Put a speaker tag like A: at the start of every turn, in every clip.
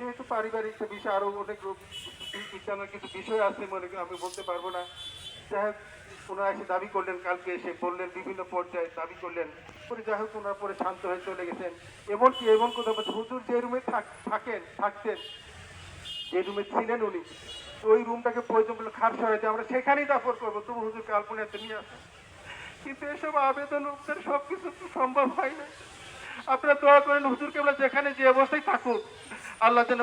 A: যেহেতু পারিবারিক বিষয় আরও অনেক বিজ্ঞানের কিছু বিষয় আছে মনে আমি বলতে পারব না। যাই হোক, ওনারা এসে দাবি করলেন, কালকে এসে বললেন, বিভিন্ন পর্যায়ে দাবি করলেন। পরে যাই হোক, ওনার পরে শান্ত হয়ে চলে গেছেন। এমনকি, এমন কথা বলছে, হুজুর যে রুমে থাকেন, থাকতেন, যে রুমে ছিলেন উনি, ওই রুমটাকে প্রয়োজন বলে খার সরাইতে আমরা সেখানেই দাফর করব। তবু হুজুরকে আলপনাতে নিয়ে আসেন। কিন্তু এসব আবেদন উপচার সব কিছু তো সম্ভব হয় না। আপনারা দোয়া করেন হুজুর আমরা যেখানে যে অবস্থায় থাকুক আল্লাহ যেন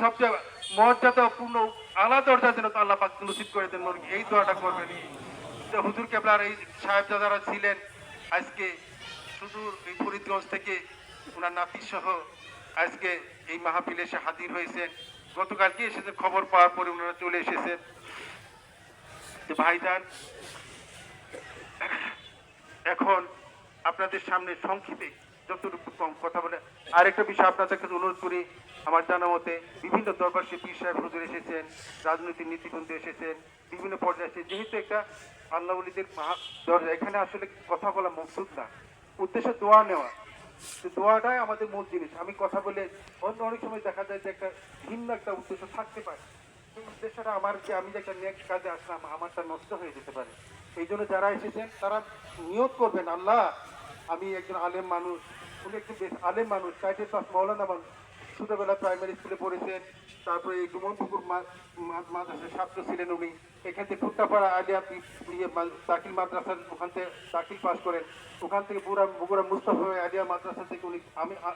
A: সবচেয়ে মর্যাদা পূর্ণ আলা দরজা যেন আল্লাহ পাক নসিব করে দেন মনে এই দোয়াটা করবেন। হুজুর কেবলার এই সাহেবজাদারা ছিলেন আজকে সুদূর এই ফরিদগঞ্জ থেকে ওনার নাতি সহ আজকে এই মাহফিলে এসে হাজির হয়েছেন। গতকালকে এসেছে, খবর পাওয়ার পরে ওনারা চলে এসেছেন। যে ভাইজান, এখন আপনাদের সামনে সংক্ষেপে যতটুকু কথা বলে আরেকটা বিষয় আপনাদের কাছে অনুরোধ করি, আমার জানা মতে বিভিন্ন দরবার পীর সাহেব হুজুর এসেছেন, রাজনৈতিক নীতিবন্ধু এসেছেন, বিভিন্ন পর্যায়ে এসে যেহেতু একটা আল্লাহ উলিদের দরজা, এখানে আসলে কথা বলা মকসুদ না। উদ্দেশ্য দোয়া নেওয়া। তো দোয়াটাই আমাদের মূল জিনিস। আমি কথা বলে অন্য অনেক সময় দেখা যায় যে একটা ভিন্ন একটা উদ্দেশ্য থাকতে পারে। সেই উদ্দেশ্যটা আমার যে আমি যে একটা নেক্সট কাজে আসলাম, আমারটা নষ্ট হয়ে যেতে পারে। এই জন্য যারা এসেছেন, তারা নিয়োগ করবেন। আল্লাহ, আমি একজন আলেম মানুষ উনি একজন বেশ আলেম মানুষ কাইটের পাস মৌলানা মানুষ। ছোটবেলা প্রাইমারি স্কুলে পড়েছেন, তারপরে এই ডুমনপুকুর মাদ্রাসার ছাত্র ছিলেন উনি। এখান থেকে ফুট্টাপাড়া আলিয়া ইয়ে দাখিল মাদ্রাসার ওখান থেকে দাখিল পাশ করেন। ওখান থেকে বুড়া, বগুড়া মুস্তাফা আলিয়া মাদ্রাসা থেকে উনি আমি আ-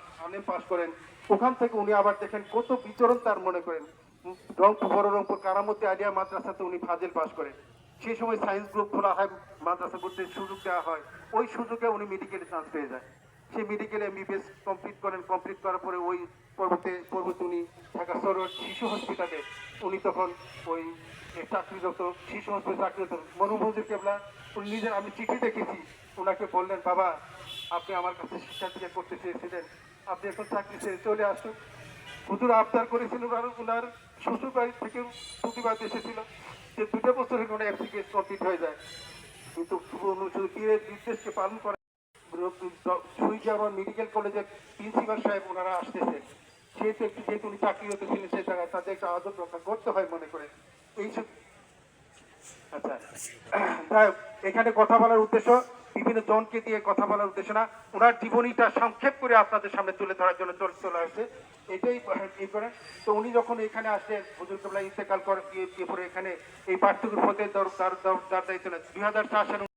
A: পাশ করেন। ওখান থেকে উনি আবার দেখেন কত বিচরণ তার মনে করেন। রংপুর, বড় রংপুর, কারামতি আলিয়া মাদ্রাসাতে উনি ফাজেল পাশ করেন। সেই সময় সায়েন্স গ্রুপ খোলা হয়, মাদ্রাসা করতে সুযোগ দেওয়া হয়। ওই সুযোগে উনি মেডিকেলে চান্স পেয়ে যায় সেই মেডিকেলে এমবিবিএস কমপ্লিট করেন কমপ্লিট করার পরে ওই পর্বতে পর্বতে উনি ঢাকা সরোয়ার শিশু হসপিটালে উনি তখন ওই চাকরিরত, শিশু হসপিটালে চাকরিরত মনোমঞ্জুর কেবলা, উনি নিজের, আমি চিঠি দেখেছি ওনাকে বললেন, বাবা, আপনি আমার কাছে শিক্ষা থেকে করতে চেয়েছিলেন, আপনি এখন চাকরি ছেড়ে চলে আসুন। হুজুর আবদার করেছিল ওনার ওনার শ্বশুর বাড়ি থেকে প্রতিবাদ এসেছিল যে দুটো বছরের কোনো এফসিকেস কমপ্লিট হয়ে যায়। কিন্তু শুধু পীরের নির্দেশকে পালন করে সুইজারম্যান মেডিকেল কলেজের প্রিন্সিপাল সাহেব ওনারা আসতেছে সেহেতু একটু যেহেতু উনি চাকরি হতে ছিলেন সেই জায়গায় তাদের একটা আদর রক্ষা করতে হয় মনে করে এইসব আচ্ছা যাই এখানে কথা বলার উদ্দেশ্য বিভিন্ন জনকে দিয়ে কথা বলার উদ্দেশ্য না ওনার জীবনীটা সংক্ষেপ করে আপনাদের সামনে তুলে ধরার জন্য চলে চলে আসছে এটাই ই করে তো উনি যখন এখানে আসলেন হুজুর কেবলা ইন্তেকাল করে দিয়ে দিয়ে পরে এখানে এই পার্থক্য পথে তার তার দায়িত্ব দুই হাজার চার সালে